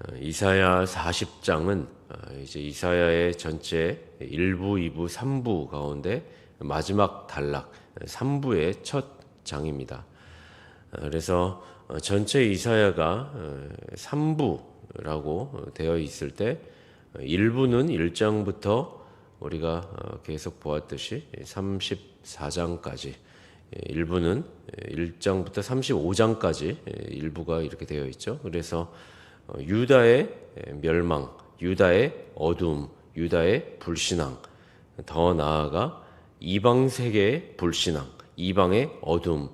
어, 이사야 40장은 어, 이제 이사야의 전체 1부, 2부, 3부 가운데 마지막 단락 3부의 첫 장입니다. 어, 그래서 전체 이사야가 3부라고 되어 있을 때 1부는 1장부터 우리가 계속 보았듯이 34장까지 1부는 1장부터 35장까지 일부가 이렇게 되어 있죠. 그래서 어, 유다의 멸망, 유다의 어둠, 유다의 불신앙, 더 나아가 이방 세계의 불신앙, 이방의 어둠,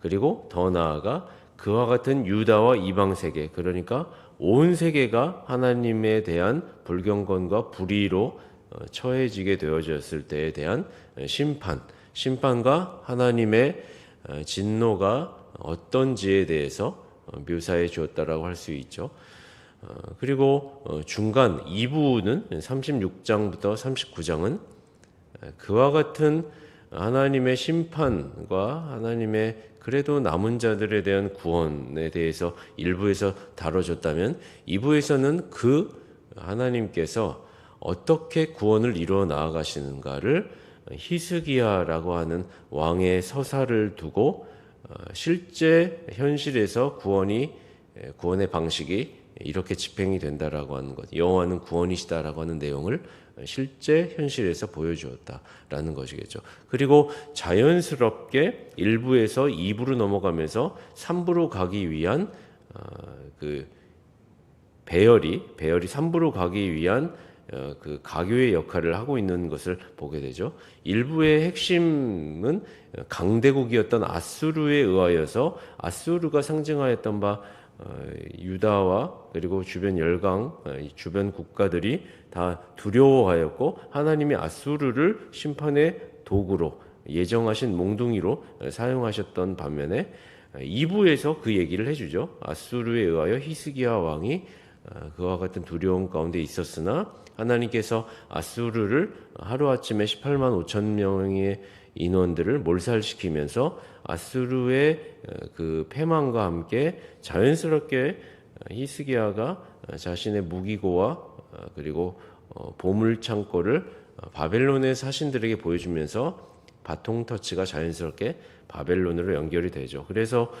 그리고 더 나아가 그와 같은 유다와 이방 세계, 그러니까 온 세계가 하나님에 대한 불경건과 불의로 어, 처해지게 되어졌을 때에 대한 심판, 심판과 하나님의 어, 진노가 어떤지에 대해서 묘사해 주었다라고 할 수 있죠. 어, 그리고 어, 중간 2부는 36장부터 39장은 그와 같은 하나님의 심판과 하나님의 그래도 남은 자들에 대한 구원에 대해서 일부에서 다뤄졌다면 2부에서는 그 하나님께서 어떻게 구원을 이루어 나아가시는가를 히스기야라고 하는 왕의 서사를 두고 어, 실제 현실에서 구원이 구원의 방식이 이렇게 집행이 된다라고 하는 것, 여호와는 구원이시다라고 하는 내용을 실제 현실에서 보여주었다라는 것이겠죠. 그리고 자연스럽게 1부에서 2부로 넘어가면서 3부로 가기 위한 어, 그 배열이 배열이 3부로 가기 위한 어, 그 가교의 역할을 하고 있는 것을 보게 되죠. 일부의 핵심은 강대국이었던 아수르에 의하여서 아수르가 상징하였던 바 어, 유다와 그리고 주변 열강, 어, 주변 국가들이 다 두려워하였고 하나님이 아수르를 심판의 도구로 예정하신 몽둥이로 사용하셨던 반면에 2부에서 그 얘기를 해주죠. 아수르에 의하여 히스기야 왕이 어, 그와 같은 두려움 가운데 있었으나 하나님께서 아수르를 하루아침에 18만 5천 명의 인원들을 몰살시키면서 아수르의 어, 그 패망과 함께 자연스럽게 히스기야가 자신의 무기고와 어, 그리고 어, 보물 창고를 바벨론의 사신들에게 보여주면서 바통 터치가 자연스럽게 바벨론으로 연결이 되죠. 그래서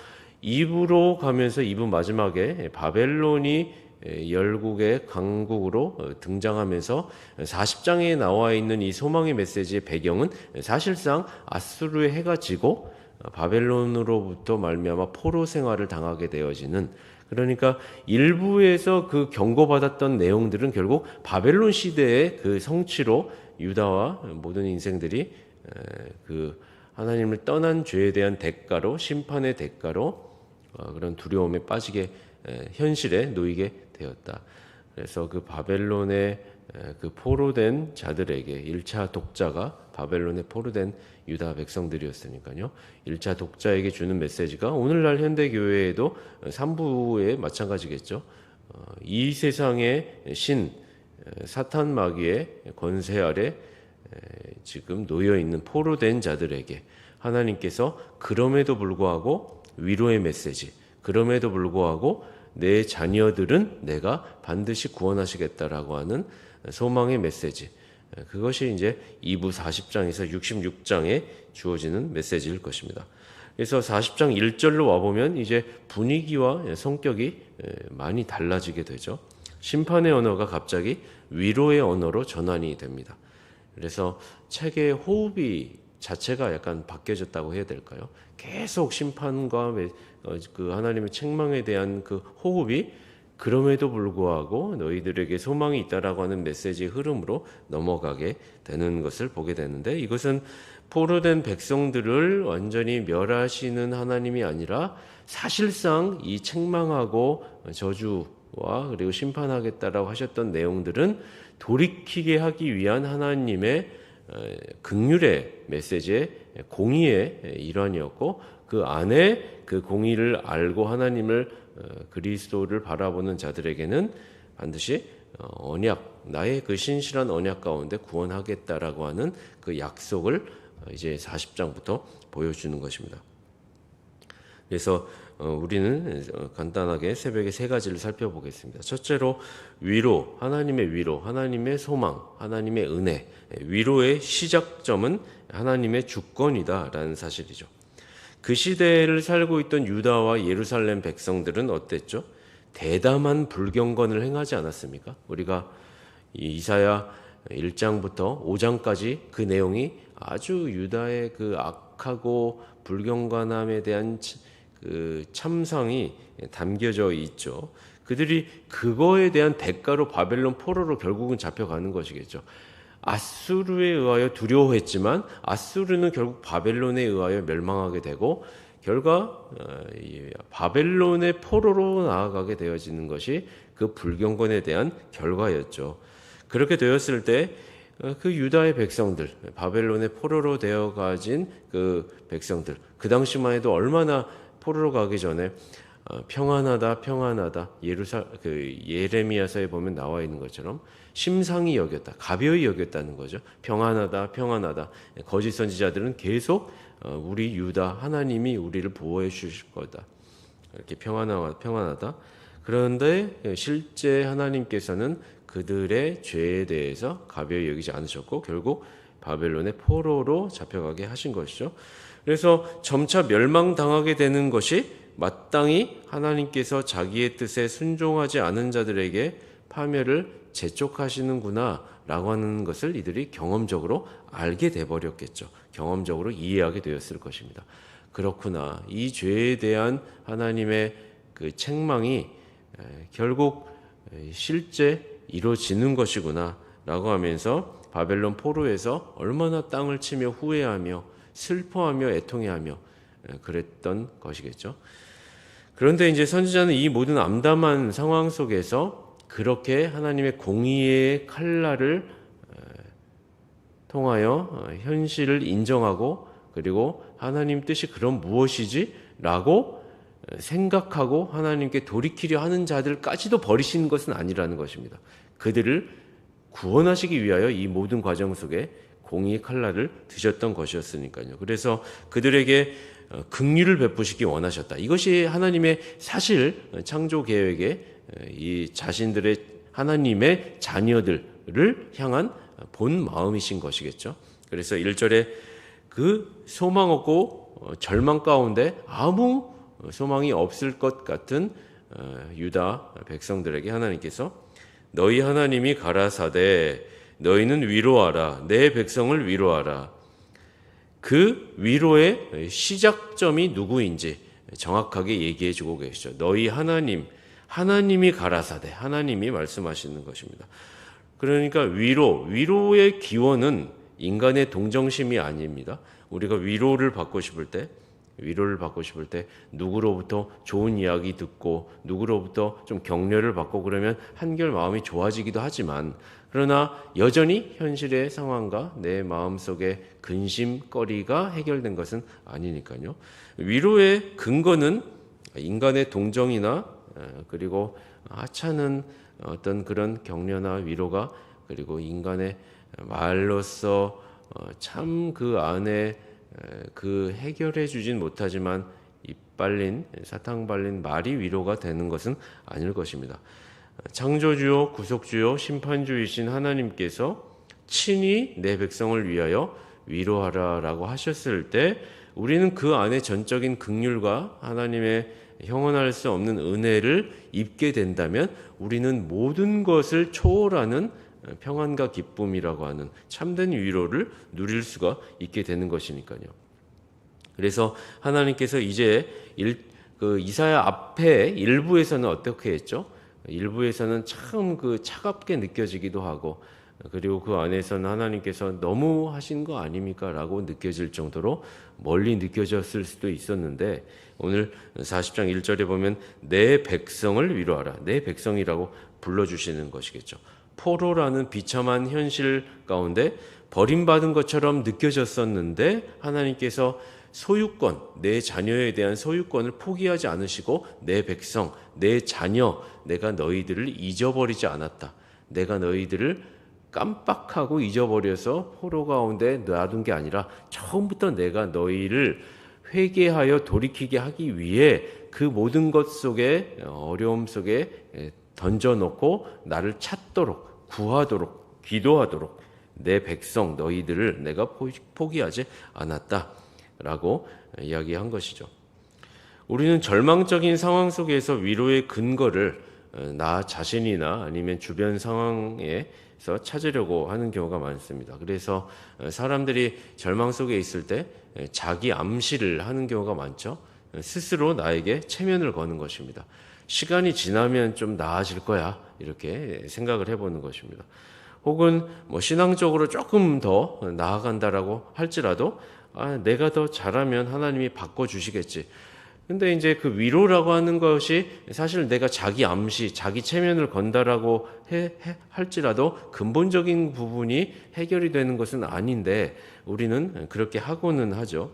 2부로 가면서 2부 마지막에 바벨론이 열국의 강국으로 등장하면서 40장에 나와 있는 이 소망의 메시지의 배경은 사실상 아수르의 해가 지고 바벨론으로부터 말미암아 포로 생활을 당하게 되어지는 그러니까 일부에서 그 경고받았던 내용들은 결국 바벨론 시대의 그 성취로 유다와 모든 인생들이 그 하나님을 떠난 죄에 대한 대가로 심판의 대가로 어, 그런 두려움에 빠지게 현실에 놓이게 되었다. 그래서 그 바벨론의 그 포로된 자들에게 1차 독자가 바벨론의 포로된 유다 백성들이었으니까요. 1차 독자에게 주는 메시지가 오늘날 현대 교회에도 3부에 마찬가지겠죠. 어, 이 세상의 신 사탄 마귀의 권세 아래 지금 놓여 있는 포로된 자들에게 하나님께서 그럼에도 불구하고 위로의 메시지, 그럼에도 불구하고 내 자녀들은 내가 반드시 구원하시겠다라고 하는 소망의 메시지. 그것이 이제 2부 40장에서 66장에 주어지는 메시지일 것입니다. 그래서 40장 1절로 와보면 이제 분위기와 성격이 많이 달라지게 되죠. 심판의 언어가 갑자기 위로의 언어로 전환이 됩니다. 그래서 책의 호흡이 자체가 약간 바뀌어졌다고 해야 될까요? 계속 심판과 어, 그 하나님의 책망에 대한 그 호흡이 그럼에도 불구하고 너희들에게 소망이 있다라고 하는 메시지의 흐름으로 넘어가게 되는 것을 보게 되는데 이것은 포로된 백성들을 완전히 멸하시는 하나님이 아니라 사실상 이 책망하고 저주와 그리고 심판하겠다라고 하셨던 내용들은 돌이키게 하기 위한 하나님의 극률의 메시지의 공의의 일환이었고 그 안에 그 공의를 알고 하나님을 어, 그리스도를 바라보는 자들에게는 반드시 어, 언약 나의 그 신실한 언약 가운데 구원하겠다라고 하는 그 약속을 어, 이제 40장부터 보여주는 것입니다. 그래서 어, 우리는 어, 간단하게 새벽에 세 가지를 살펴보겠습니다. 첫째로 위로, 하나님의 위로, 하나님의 소망, 하나님의 은혜. 위로의 시작점은 하나님의 주권이다라는 사실이죠. 그 시대를 살고 있던 유다와 예루살렘 백성들은 어땠죠? 대담한 불경건을 행하지 않았습니까? 우리가 이 이사야 1장부터 5장까지 그 내용이 아주 유다의 그 악하고 불경건함에 대한 그 참상이 담겨져 있죠. 그들이 그거에 대한 대가로 바벨론 포로로 결국은 잡혀가는 것이겠죠. 아수르에 의하여 두려워했지만 아수르는 결국 바벨론에 의하여 멸망하게 되고 결과 어, 바벨론의 포로로 나아가게 되어지는 것이 그 불경건에 대한 결과였죠. 그렇게 되었을 때그 어, 유다의 백성들, 바벨론의 포로로 되어 가진 그 백성들, 그 당시만 해도 얼마나 포로로 가기 전에 어, 평안하다, 평안하다. 예루살 그 예레미야서에 보면 나와 있는 것처럼 심상히 여겼다, 가벼이 여겼다는 거죠. 평안하다, 평안하다. 거짓 선지자들은 계속 어, 우리 유다 하나님이 우리를 보호해 주실 거다. 이렇게 평안하다, 평안하다. 그런데 실제 하나님께서는 그들의 죄에 대해서 가벼이 여기지 않으셨고 결국 바벨론의 포로로 잡혀가게 하신 것이죠. 그래서 점차 멸망당하게 되는 것이 마땅히 하나님께서 자기의 뜻에 순종하지 않은 자들에게 파멸을 재촉하시는구나 라고 하는 것을 이들이 경험적으로 알게 돼 버렸겠죠. 경험적으로 이해하게 되었을 것입니다. 그렇구나. 이 죄에 대한 하나님의 그 책망이 결국 실제 이루어지는 것이구나 라고 하면서 바벨론 포로에서 얼마나 땅을 치며 후회하며 슬퍼하며 애통해하며 그랬던 것이겠죠. 그런데 이제 선지자는 이 모든 암담한 상황 속에서 그렇게 하나님의 공의의 칼날을 통하여 어, 현실을 인정하고 그리고 하나님 뜻이 그럼 무엇이지? 라고 생각하고 하나님께 돌이키려 하는 자들까지도 버리시는 것은 아니라는 것입니다. 그들을 구원하시기 위하여 이 모든 과정 속에 공의의 칼날을 드셨던 것이었으니까요. 그래서 그들에게 어, 긍휼을 베푸시기 원하셨다. 이것이 하나님의 사실 창조 계획에 이 자신들의 하나님의 자녀들을 향한 본 마음이신 것이겠죠. 그래서 1절에 그 소망 없고 어, 절망 가운데 아무 소망이 없을 것 같은 어, 유다 백성들에게 하나님께서 너희 하나님이 가라사대 너희는 위로하라. 내 백성을 위로하라. 그 위로의 시작점이 누구인지 정확하게 얘기해 주고 계시죠. 너희 하나님, 하나님이 가라사대, 하나님이 말씀하시는 것입니다. 그러니까 위로, 위로의 기원은 인간의 동정심이 아닙니다. 우리가 위로를 받고 싶을 때, 위로를 받고 싶을 때 누구로부터 좋은 이야기 듣고 누구로부터 좀 격려를 받고 그러면 한결 마음이 좋아지기도 하지만 그러나 여전히 현실의 상황과 내 마음속의 근심거리가 해결된 것은 아니니까요. 위로의 근거는 인간의 동정이나 그리고 하찮은 어떤 그런 격려나 위로가 그리고 인간의 말로서 어, 참그 안에 그 해결해 주진 못하지만 이 빨린 사탕 발린 말이 위로가 되는 것은 아닐 것입니다. 창조주요 구속주요 심판주이신 하나님께서 친히 내 백성을 위하여 위로하라라고 하셨을 때 우리는 그 안에 전적인 극률과 하나님의 형언할 수 없는 은혜를 입게 된다면 우리는 모든 것을 초월하는 평안과 기쁨이라고 하는 참된 위로를 누릴 수가 있게 되는 것이니까요. 그래서 하나님께서 이제 일, 그 이사야 앞에 일부에서는 어떻게 했죠? 일부에서는 참 그 차갑게 느껴지기도 하고 그리고 그 안에서는 하나님께서 너무 하신 거 아닙니까? 라고 느껴질 정도로 멀리 느껴졌을 수도 있었는데 오늘 40장 1절에 보면 내 백성을 위로하라. 내 백성이라고 불러주시는 것이겠죠. 포로라는 비참한 현실 가운데 버림받은 것처럼 느껴졌었는데 하나님께서 소유권, 내 자녀에 대한 소유권을 포기하지 않으시고 내 백성, 내 자녀, 내가 너희들을 잊어버리지 않았다. 내가 너희들을 깜빡하고 잊어버려서 포로 가운데 놔둔 게 아니라 처음부터 내가 너희를 회개하여 돌이키게 하기 위해 그 모든 것 속에 어려움 속에 던져놓고 나를 찾도록 구하도록 기도하도록 내 백성 너희들을 내가 포기하지 않았다라고 이야기한 것이죠. 우리는 절망적인 상황 속에서 위로의 근거를 나 자신이나 아니면 주변 상황에서 찾으려고 하는 경우가 많습니다. 그래서 사람들이 절망 속에 있을 때 자기 암시를 하는 경우가 많죠. 스스로 나에게 체면을 거는 것입니다. 시간이 지나면 좀 나아질 거야. 이렇게 생각을 해보는 것입니다. 혹은 뭐 신앙적으로 조금 더 나아간다라고 할지라도 아, 내가 더 잘하면 하나님이 바꿔주시겠지. 근데 이제 그 위로라고 하는 것이 사실 내가 자기 암시, 자기 체면을 건다라고 해, 해, 할지라도 근본적인 부분이 해결이 되는 것은 아닌데 우리는 그렇게 하고는 하죠.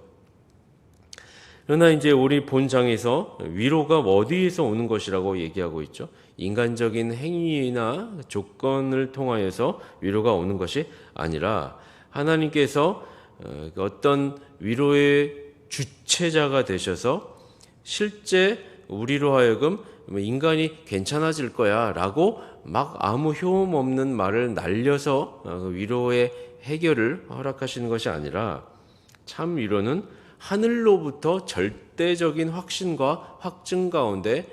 그러나 이제 우리 본장에서 위로가 어디에서 오는 것이라고 얘기하고 있죠. 인간적인 행위나 조건을 통하여서 위로가 오는 것이 아니라 하나님께서 어, 어떤 위로의 주체자가 되셔서 실제 우리로 하여금 뭐 인간이 괜찮아질 거야 라고 막 아무 효험 없는 말을 날려서 어, 그 위로의 해결을 허락하시는 것이 아니라 참 위로는 하늘로부터 절대적인 확신과 확증 가운데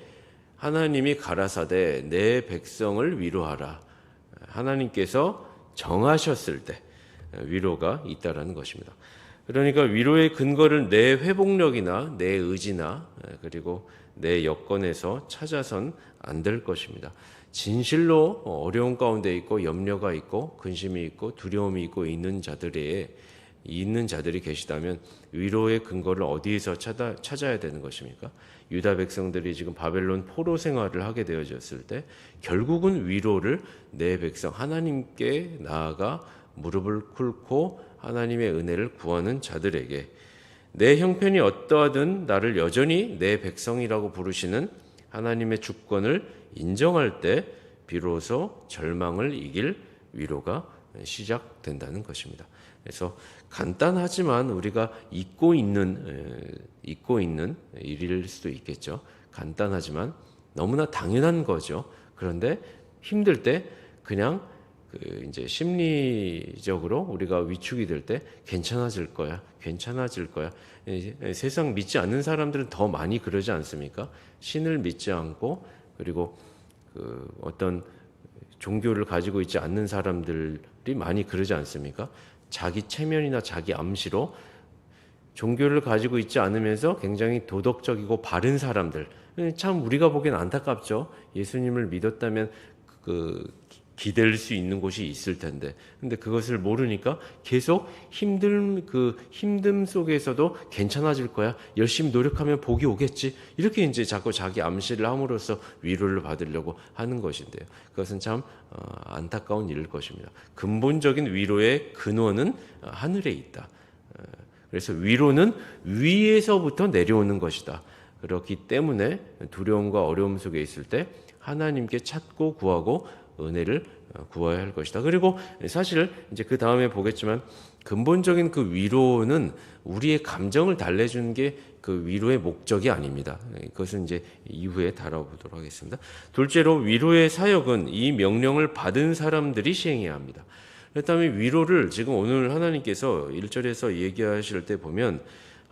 하나님이 가라사대 내 백성을 위로하라. 하나님께서 정하셨을 때 위로가 있다라는 것입니다. 그러니까 위로의 근거를 내 회복력이나 내 의지나 그리고 내 여건에서 찾아선 안 될 것입니다. 진실로 어려운 가운데 있고 염려가 있고 근심이 있고 두려움이 있고 있는 자들의 있는 자들이 계시다면 위로의 근거를 어디에서 찾아, 찾아야 되는 것입니까? 유다 백성들이 지금 바벨론 포로 생활을 하게 되어졌을 때 결국은 위로를 내 백성 하나님께 나아가 무릎을 꿇고 하나님의 은혜를 구하는 자들에게 내 형편이 어떠하든 나를 여전히 내 백성이라고 부르시는 하나님의 주권을 인정할 때 비로소 절망을 이길 위로가 시작된다는 것입니다. 그래서 간단하지만 우리가 잊고 있는 잊고 있는 일일 수도 있겠죠. 간단하지만 너무나 당연한 거죠. 그런데 힘들 때 그냥 그 이제 심리적으로 우리가 위축이 될 때 괜찮아질 거야, 괜찮아질 거야. 세상 믿지 않는 사람들은 더 많이 그러지 않습니까? 신을 믿지 않고 그리고 그 어떤 종교를 가지고 있지 않는 사람들이 많이 그러지 않습니까? 자기 체면이나 자기 암시로 종교를 가지고 있지 않으면서 굉장히 도덕적이고 바른 사람들 참 우리가 보기엔 안타깝죠. 예수님을 믿었다면 그 기댈 수 있는 곳이 있을 텐데. 근데 그것을 모르니까 계속 힘든 그 힘듦 속에서도 괜찮아질 거야. 열심히 노력하면 복이 오겠지. 이렇게 이제 자꾸 자기 암시를 함으로써 위로를 받으려고 하는 것인데요. 그것은 참 어, 안타까운 일일 것입니다. 근본적인 위로의 근원은 하늘에 있다. 어, 그래서 위로는 위에서부터 내려오는 것이다. 그렇기 때문에 두려움과 어려움 속에 있을 때 하나님께 찾고 구하고 은혜를 어, 구해야 할 것이다. 그리고 사실 이제 그 다음에 보겠지만 근본적인 그 위로는 우리의 감정을 달래주는 게 그 위로의 목적이 아닙니다. 그것은 이제 이후에 다뤄보도록 하겠습니다. 둘째로 위로의 사역은 이 명령을 받은 사람들이 시행해야 합니다. 그렇다면 위로를 지금 오늘 하나님께서 1절에서 얘기하실 때 보면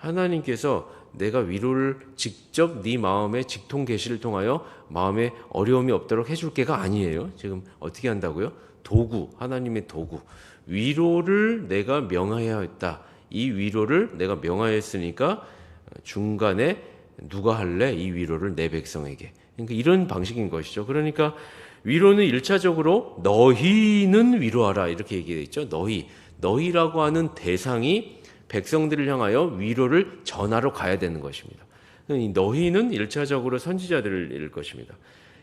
하나님께서 내가 위로를 직접 네 마음에 직통 계시를 통하여 마음에 어려움이 없도록 해줄 게가 아니에요. 지금 어떻게 한다고요? 도구, 하나님의 도구. 위로를 내가 명하여야 했다. 이 위로를 내가 명하였으니까 중간에 누가 할래? 이 위로를 내 백성에게. 그러니까 이런 방식인 것이죠. 그러니까 위로는 일차적으로 너희는 위로하라 이렇게 얘기되어 있죠. 너희. 너희라고 하는 대상이 백성들을 향하여 위로를 전하러 가야 되는 것입니다. 너희는 일차적으로 선지자들일 것입니다.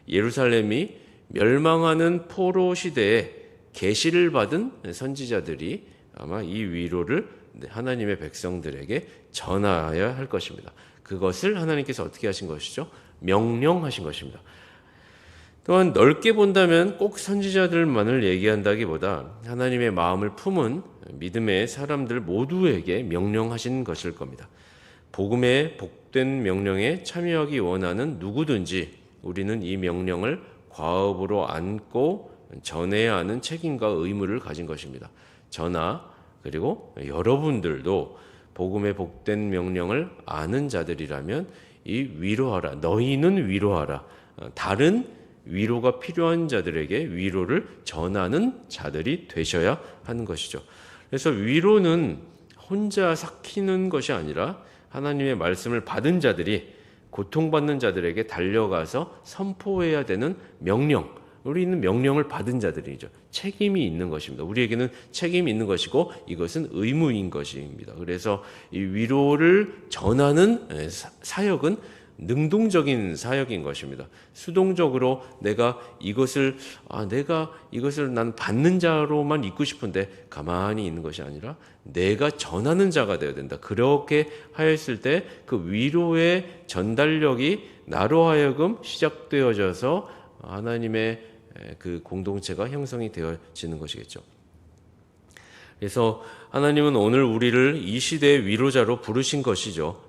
예루살렘이 멸망하는 포로 시대에 계시를 받은 선지자들이 아마 이 위로를 하나님의 백성들에게 전하여야 할 것입니다. 그것을 하나님께서 어떻게 하신 것이죠? 명령하신 것입니다. 또한 넓게 본다면 꼭 선지자들만을 얘기한다기보다 하나님의 마음을 품은 믿음의 사람들 모두에게 명령하신 것일 겁니다. 복음의 복된 명령에 참여하기 원하는 누구든지 우리는 이 명령을 과업으로 안고 전해야 하는 책임과 의무를 가진 것입니다. 저나 그리고 여러분들도 복음의 복된 명령을 아는 자들이라면 이 위로하라 너희는 위로하라 어, 다른 위로가 필요한 자들에게 위로를 전하는 자들이 되셔야 하는 것이죠. 그래서 위로는 혼자 삭히는 것이 아니라 하나님의 말씀을 받은 자들이 고통받는 자들에게 달려가서 선포해야 되는 명령, 우리는 명령을 받은 자들이죠. 책임이 있는 것입니다. 우리에게는 책임이 있는 것이고 이것은 의무인 것입니다. 그래서 이 위로를 전하는 사역은 능동적인 사역인 것입니다. 수동적으로 내가 이것을 아 내가 이것을 난 받는 자로만 있고 싶은데 가만히 있는 것이 아니라 내가 전하는 자가 되어야 된다. 그렇게 하였을 때 그 위로의 전달력이 나로 하여금 시작되어져서 하나님의 그 공동체가 형성이 되어지는 것이겠죠. 그래서 하나님은 오늘 우리를 이 시대의 위로자로 부르신 것이죠.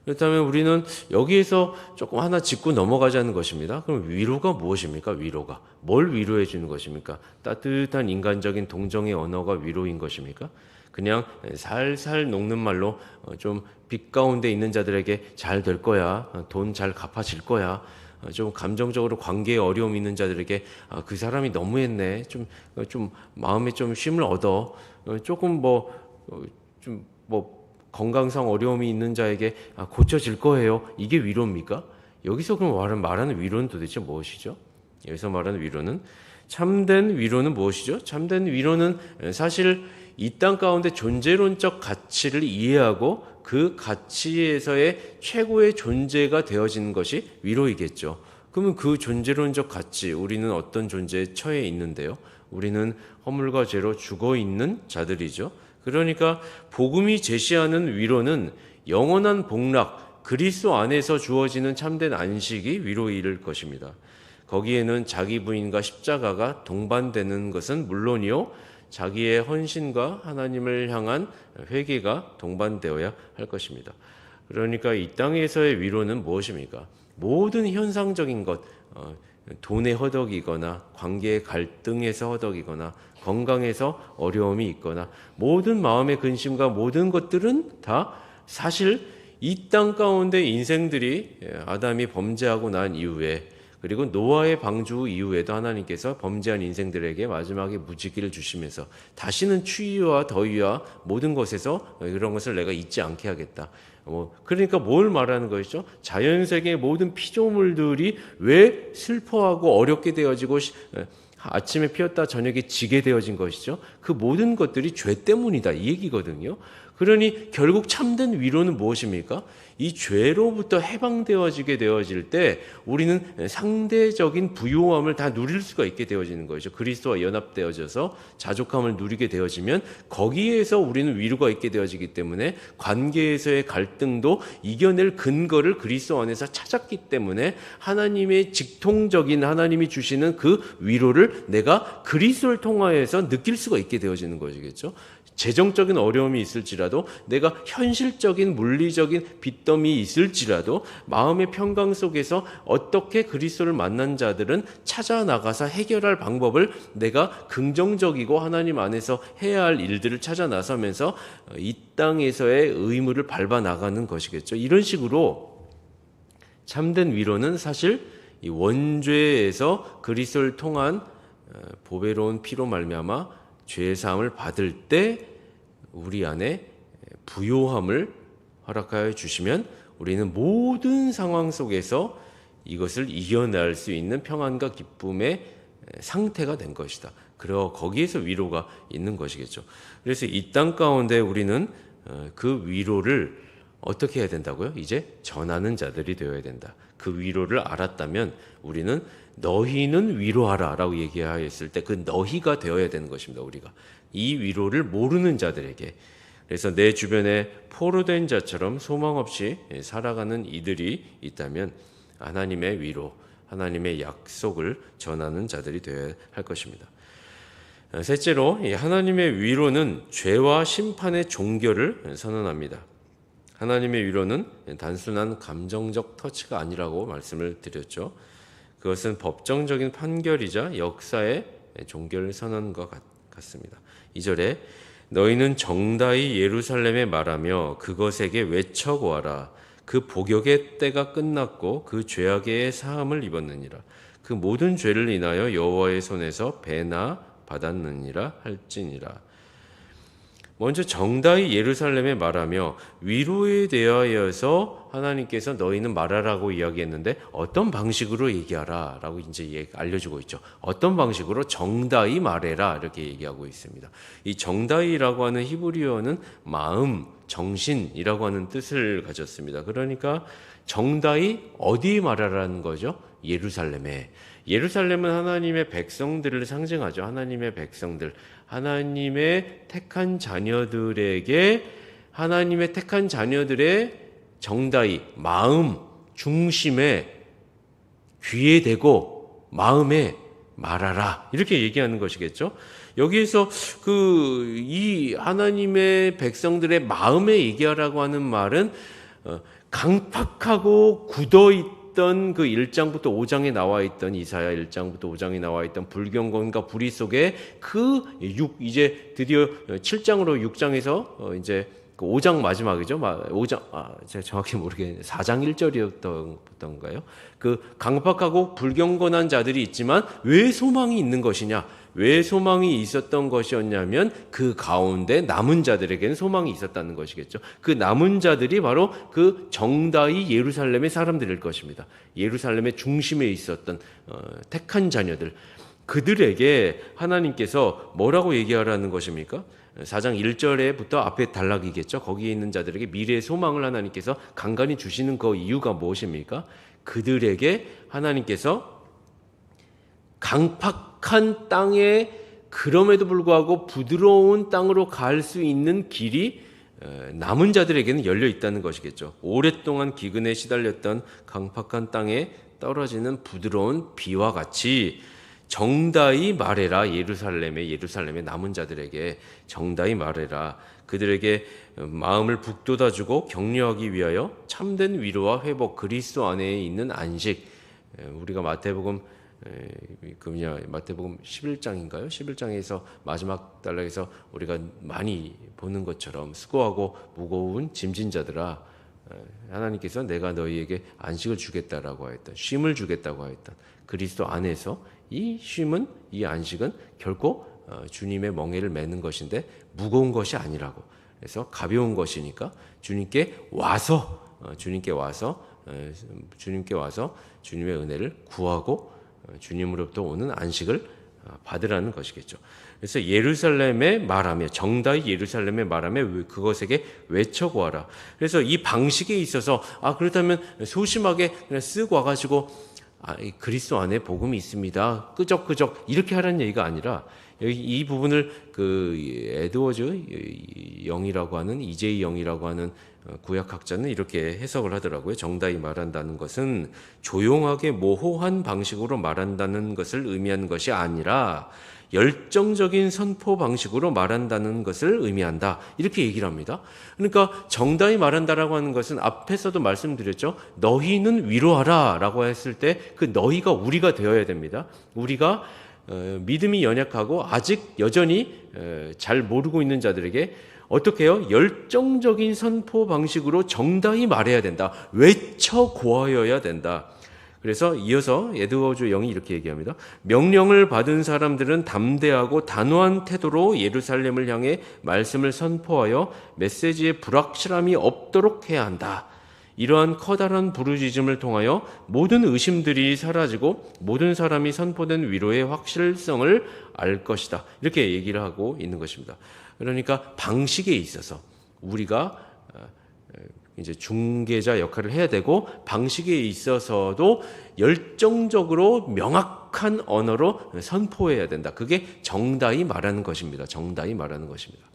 어, 그렇다면 우리는 여기에서 조금 하나 짚고 넘어가자는 것입니다. 그럼 위로가 무엇입니까? 위로가. 뭘 위로해 주는 것입니까? 따뜻한 인간적인 동정의 언어가 위로인 것입니까? 그냥 살살 녹는 말로 어, 좀빛 가운데 있는 자들에게 잘 될 거야. 어, 돈잘 갚아질 거야. 어, 좀 감정적으로 관계에 어려움 있는 자들에게 아, 그 사람이 너무했네. 좀, 좀 마음에 좀 쉼을 얻어. 조금 뭐, 좀 뭐, 건강상 어려움이 있는 자에게 아, 고쳐질 거예요. 이게 위로입니까? 여기서 그럼 말하는, 말하는 위로는 도대체 무엇이죠? 여기서 말하는 위로는 참된 위로는 무엇이죠? 참된 위로는 사실 이 땅 가운데 존재론적 가치를 이해하고 그 가치에서의 최고의 존재가 되어지는 것이 위로이겠죠. 그러면 그 존재론적 가치, 우리는 어떤 존재에 처해 있는데요? 우리는 허물과 죄로 죽어 있는 자들이죠. 그러니까 복음이 제시하는 위로는 영원한 복락, 그리스도 안에서 주어지는 참된 안식이 위로 이를 것입니다. 거기에는 자기 부인과 십자가가 동반되는 것은 물론이요, 자기의 헌신과 하나님을 향한 회개가 동반되어야 할 것입니다. 그러니까 이 땅에서의 위로는 무엇입니까? 모든 현상적인 것, 어, 돈의 허덕이거나 관계의 갈등에서 허덕이거나 건강에서 어려움이 있거나 모든 마음의 근심과 모든 것들은 다 사실 이 땅 가운데 인생들이 예, 아담이 범죄하고 난 이후에 그리고 노아의 방주 이후에도 하나님께서 범죄한 인생들에게 마지막에 무지기를 주시면서 다시는 추위와 더위와 모든 것에서 이런 것을 내가 잊지 않게 하겠다. 뭐 그러니까 뭘 말하는 것이죠? 자연 세계의 모든 피조물들이 왜 슬퍼하고 어렵게 되어지고 아침에 피었다 저녁에 지게 되어진 것이죠. 그 모든 것들이 죄 때문이다 이 얘기거든요. 그러니 결국 참된 위로는 무엇입니까? 이 죄로부터 해방되어지게 되어질 때 우리는 상대적인 부요함을 다 누릴 수가 있게 되어지는 거죠. 그리스도와 연합되어져서 자족함을 누리게 되어지면 거기에서 우리는 위로가 있게 되어지기 때문에 관계에서의 갈등도 이겨낼 근거를 그리스도 안에서 찾았기 때문에 하나님의 직통적인 하나님이 주시는 그 위로를 내가 그리스도를 통하여서 느낄 수가 있게 되어지는 것이겠죠. 재정적인 어려움이 있을지라도 내가 현실적인 물리적인 빚더미 있을지라도 마음의 평강 속에서 어떻게 그리스도를 만난 자들은 찾아 나가서 해결할 방법을 내가 긍정적이고 하나님 안에서 해야 할 일들을 찾아 나서면서 이 땅에서의 의무를 밟아 나가는 것이겠죠. 이런 식으로 참된 위로는 사실 이 원죄에서 그리스도를 통한 어, 보배로운 피로 말미암아 죄 사함을 받을 때 우리 안에 부요함을 허락하여 주시면 우리는 모든 상황 속에서 이것을 이겨낼 수 있는 평안과 기쁨의 상태가 된 것이다. 그리고 거기에서 위로가 있는 것이겠죠. 그래서 이 땅 가운데 우리는 어, 그 위로를 어떻게 해야 된다고요? 이제 전하는 자들이 되어야 된다. 그 위로를 알았다면 우리는 너희는 위로하라라고 얘기하였을 때 그 너희가 되어야 되는 것입니다. 우리가 이 위로를 모르는 자들에게 그래서 내 주변에 포로된 자처럼 소망 없이 살아가는 이들이 있다면 하나님의 위로, 하나님의 약속을 전하는 자들이 되어야 할 것입니다. 셋째로 하나님의 위로는 죄와 심판의 종결을 선언합니다. 하나님의 위로는 단순한 감정적 터치가 아니라고 말씀을 드렸죠. 그것은 법정적인 판결이자 역사의 종결 선언과 같, 같습니다. 2절에 너희는 정다이 예루살렘에 말하며 그것에게 외쳐 고하라. 그 복역의 때가 끝났고 그 죄악의 사함을 입었느니라. 그 모든 죄를 인하여 여호와의 손에서 배나 받았느니라 할지니라. 먼저 정다이 예루살렘에 말하며 위로에 대하여서 하나님께서 너희는 말하라고 이야기했는데 어떤 방식으로 얘기하라라고 이제 알려주고 있죠. 어떤 방식으로 정다이 말해라 이렇게 얘기하고 있습니다. 이 정다이라고 하는 히브리어는 마음, 정신이라고 하는 뜻을 가졌습니다. 그러니까 정다이 어디 말하라는 거죠? 예루살렘에. 예루살렘은 하나님의 백성들을 상징하죠. 하나님의 백성들. 하나님의 택한 자녀들에게 하나님의 택한 자녀들의 정다이 마음 중심에 귀에 대고 마음에 말하라 이렇게 얘기하는 것이겠죠. 여기에서 그 이 하나님의 백성들의 마음에 얘기하라고 하는 말은 어, 강팍하고 굳어 있 던 그 1장부터 5장에 나와 있던 이사야 1장부터 5장에 나와 있던 불경건과 불의 속에 그 6, 이제 드디어 7장으로 6장에서 어 이제 그 5장 마지막이죠. 5장, 아, 제가 정확히 모르겠는데, 4장 1절이었던가요? 그 강팍하고 불경건한 자들이 있지만 왜 소망이 있는 것이냐? 왜 소망이 있었던 것이었냐면 그 가운데 남은 자들에게는 소망이 있었다는 것이겠죠. 그 남은 자들이 바로 그 정다이 예루살렘의 사람들일 것입니다. 예루살렘의 중심에 있었던 어, 택한 자녀들. 그들에게 하나님께서 뭐라고 얘기하라는 것입니까? 4장 1절에부터 앞에 단락이겠죠. 거기에 있는 자들에게 미래의 소망을 하나님께서 간간히 주시는 그 이유가 무엇입니까? 그들에게 하나님께서 강팍한 땅에 그럼에도 불구하고 부드러운 땅으로 갈 수 있는 길이 남은 자들에게는 열려 있다는 것이겠죠. 오랫동안 기근에 시달렸던 강팍한 땅에 떨어지는 부드러운 비와 같이 정다이 말해라 예루살렘의 예루살렘의 남은 자들에게 정다이 말해라 그들에게 마음을 북돋아주고 격려하기 위하여 참된 위로와 회복 그리스도 안에 있는 안식 우리가 마태복음 그냐 마태복음 11장인가요? 11장에서 마지막 단락에서 우리가 많이 보는 것처럼 수고하고 무거운 짐진 자들아 하나님께서 내가 너희에게 안식을 주겠다라고 하였던 쉼을 주겠다고 하였던 그리스도 안에서 이 쉼은 이 안식은 결코 어, 주님의 멍에를 매는 것인데 무거운 것이 아니라고. 그래서 가벼운 것이니까 주님께 와서 어, 주님께 와서 어, 주님께 와서 주님의 은혜를 구하고 주님으로부터 오는 안식을 받으라는 것이겠죠. 그래서 예루살렘에 말하며 정다이 예루살렘에 말하며 그것에게 외쳐 구하라. 그래서 이 방식에 있어서 아 그렇다면 소심하게 그냥 쓰고 와가지고 아, 그리스도 안에 복음이 있습니다. 끄적끄적 이렇게 하라는 얘기가 아니라 이 부분을 그 에드워즈 영이라고 하는 이제이 영이라고 하는 어, 구약학자는 이렇게 해석을 하더라고요. 정다이 말한다는 것은 조용하게 모호한 방식으로 말한다는 것을 의미하는 것이 아니라 열정적인 선포 방식으로 말한다는 것을 의미한다. 이렇게 얘기를 합니다. 그러니까 정다이 말한다라고 하는 것은 앞에서도 말씀드렸죠. 너희는 위로하라 라고 했을 때 그 너희가 우리가 되어야 됩니다. 우리가 어, 믿음이 연약하고 아직 여전히 어, 잘 모르고 있는 자들에게 어떻게 해요? 열정적인 선포 방식으로 정당히 말해야 된다. 외쳐 고하여야 된다. 그래서 이어서 에드워즈 영이 이렇게 얘기합니다. 명령을 받은 사람들은 담대하고 단호한 태도로 예루살렘을 향해 말씀을 선포하여 메시지의 불확실함이 없도록 해야 한다. 이러한 커다란 부르짖음을 통하여 모든 의심들이 사라지고 모든 사람이 선포된 위로의 확실성을 알 것이다. 이렇게 얘기를 하고 있는 것입니다. 그러니까 방식에 있어서 우리가 어, 이제 중개자 역할을 해야 되고 방식에 있어서도 열정적으로 명확한 언어로 선포해야 된다. 그게 정다이 말하는 것입니다. 정다이 말하는 것입니다.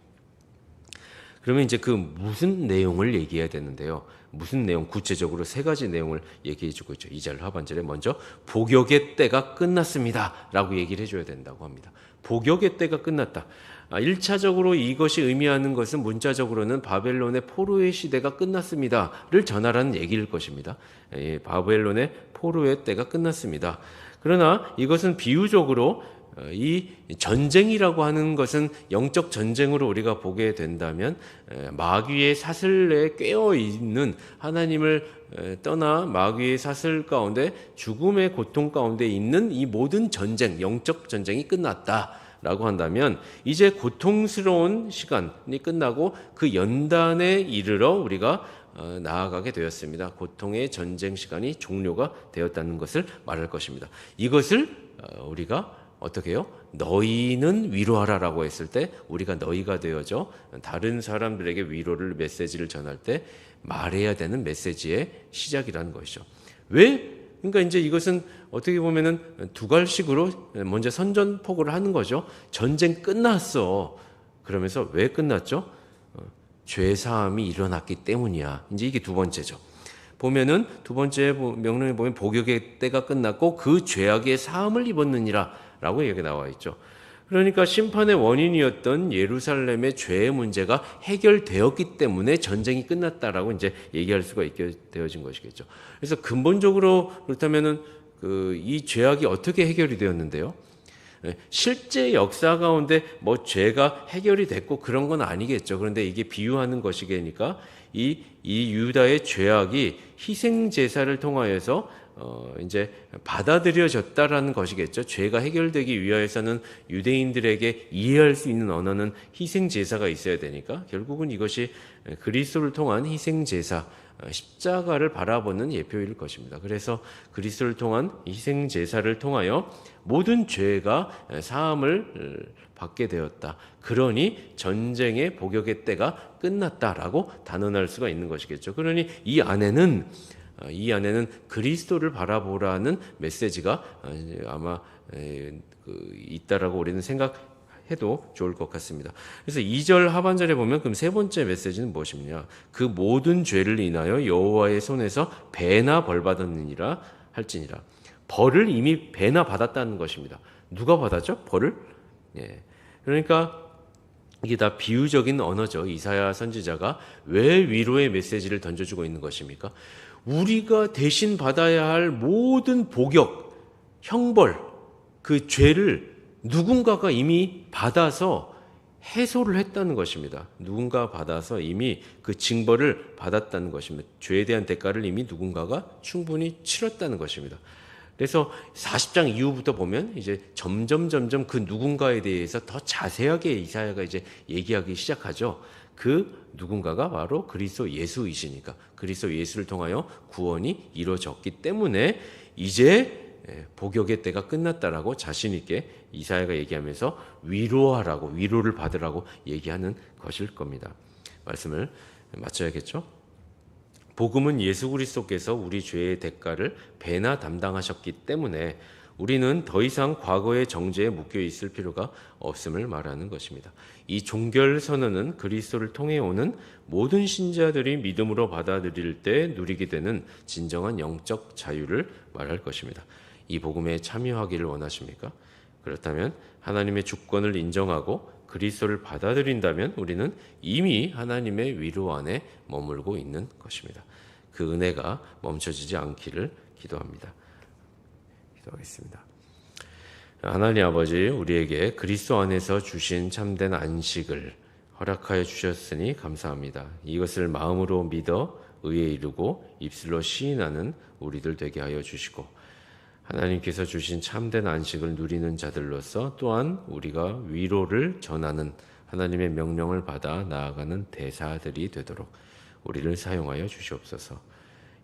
그러면 이제 그 무슨 내용을 얘기해야 되는데요. 무슨 내용 구체적으로 세 가지 내용을 얘기해 주고 있죠. 2절 하반절에 먼저 복역의 때가 끝났습니다라고 얘기를 해 줘야 된다고 합니다. 복역의 때가 끝났다. 아, 1차적으로 이것이 의미하는 것은 문자적으로는 바벨론의 포로의 시대가 끝났습니다를 전하라는 얘기일 것입니다. 예, 바벨론의 포로의 때가 끝났습니다. 그러나 이것은 비유적으로 어, 이 전쟁이라고 하는 것은 영적 전쟁으로 우리가 보게 된다면 에, 마귀의 사슬에 꿰어 있는 하나님을 에, 떠나 마귀의 사슬 가운데 죽음의 고통 가운데 있는 이 모든 전쟁, 영적 전쟁이 끝났다 라고 한다면 이제 고통스러운 시간이 끝나고 그 연단에 이르러 우리가 어, 나아가게 되었습니다. 고통의 전쟁 시간이 종료가 되었다는 것을 말할 것입니다. 이것을 어, 우리가 어떻게 해요? 너희는 위로하라라고 했을 때 우리가 너희가 되어져 다른 사람들에게 위로를 메시지를 전할 때 말해야 되는 메시지의 시작이라는 것이죠. 왜? 그러니까 이제 이것은 어떻게 보면은 두 갈식으로 먼저 선전포고를 하는 거죠. 전쟁 끝났어. 그러면서 왜 끝났죠? 어, 죄 사함이 일어났기 때문이야. 이제 이게 두 번째죠. 보면은 두 번째 명령에 보면 복역의 때가 끝났고 그 죄악의 사함을 입었느니라라고 얘기 나와 있죠. 그러니까 심판의 원인이었던 예루살렘의 죄의 문제가 해결되었기 때문에 전쟁이 끝났다라고 이제 얘기할 수가 있게 되어진 것이겠죠. 그래서 근본적으로 그렇다면은 그 이 죄악이 어떻게 해결이 되었는데요? 예, 실제 역사 가운데 뭐 죄가 해결이 됐고 그런 건 아니겠죠. 그런데 이게 비유하는 것이니까 이, 이 유다의 죄악이 희생 제사를 통하여서 어, 이제 받아들여졌다라는 것이겠죠. 죄가 해결되기 위하여서는 유대인들에게 이해할 수 있는 언어는 희생 제사가 있어야 되니까 결국은 이것이 그리스도를 통한 희생 제사, 어, 십자가를 바라보는 예표일 것입니다. 그래서 그리스도를 통한 희생 제사를 통하여 모든 죄가 사함을 어, 받게 되었다. 그러니 전쟁의 복역의 때가 끝났다라고 단언할 수가 있는 것이겠죠. 그러니 이 안에는 어, 이 안에는 그리스도를 바라보라는 메시지가 아마 그 있다라고 우리는 생각. 해도 좋을 것 같습니다. 그래서 2절 하반절에 보면 그럼 세 번째 메시지는 무엇이냐? 그 모든 죄를 인하여 여호와의 손에서 배나 벌 받았느니라 할지니라. 벌을 이미 배나 받았다는 것입니다. 누가 받았죠? 벌을? 예. 그러니까 이게 다 비유적인 언어죠. 이사야 선지자가 왜 위로의 메시지를 던져주고 있는 것입니까? 우리가 대신 받아야 할 모든 복역, 형벌, 그 죄를 누군가가 이미 받아서 해소를 했다는 것입니다. 누군가 받아서 이미 그 징벌을 받았다는 것입니다. 죄에 대한 대가를 이미 누군가가 충분히 치렀다는 것입니다. 그래서 40장 이후부터 보면 이제 점점 점점 그 누군가에 대해서 더 자세하게 이사야가 이제 얘기하기 시작하죠. 그 누군가가 바로 그리스도 예수이시니까 그리스도 예수를 통하여 구원이 이루어졌기 때문에 이제 예, 복역의 때가 끝났다라고 자신 있게 이사야가 얘기하면서 위로하라고 위로를 받으라고 얘기하는 것일 겁니다. 말씀을 마쳐야겠죠? 복음은 예수 그리스도께서 우리 죄의 대가를 배나 담당하셨기 때문에 우리는 더 이상 과거의 정죄에 묶여 있을 필요가 없음을 말하는 것입니다. 이 종결 선언은 그리스도를 통해 오는 모든 신자들이 믿음으로 받아들일 때 누리게 되는 진정한 영적 자유를 말할 것입니다. 이 복음에 참여하기를 원하십니까? 그렇다면 하나님의 주권을 인정하고 그리스도를 받아들인다면 우리는 이미 하나님의 위로 안에 머물고 있는 것입니다. 그 은혜가 멈춰지지 않기를 기도합니다. 기도하겠습니다. 하나님 아버지, 우리에게 그리스도 안에서 주신 참된 안식을 허락하여 주셨으니 감사합니다. 이것을 마음으로 믿어 의에 이르고 입술로 시인하는 우리들 되게 하여 주시고 하나님께서 주신 참된 안식을 누리는 자들로서 또한 우리가 위로를 전하는 하나님의 명령을 받아 나아가는 대사들이 되도록 우리를 사용하여 주시옵소서.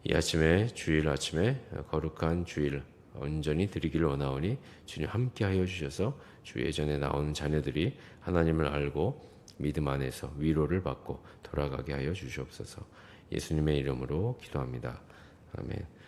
이 아침에 주일 아침에 거룩한 주일 온전히 드리기를 원하오니 주님 함께하여 주셔서 주 예전에 나온 자녀들이 하나님을 알고 믿음 안에서 위로를 받고 돌아가게 하여 주시옵소서. 예수님의 이름으로 기도합니다. 아멘.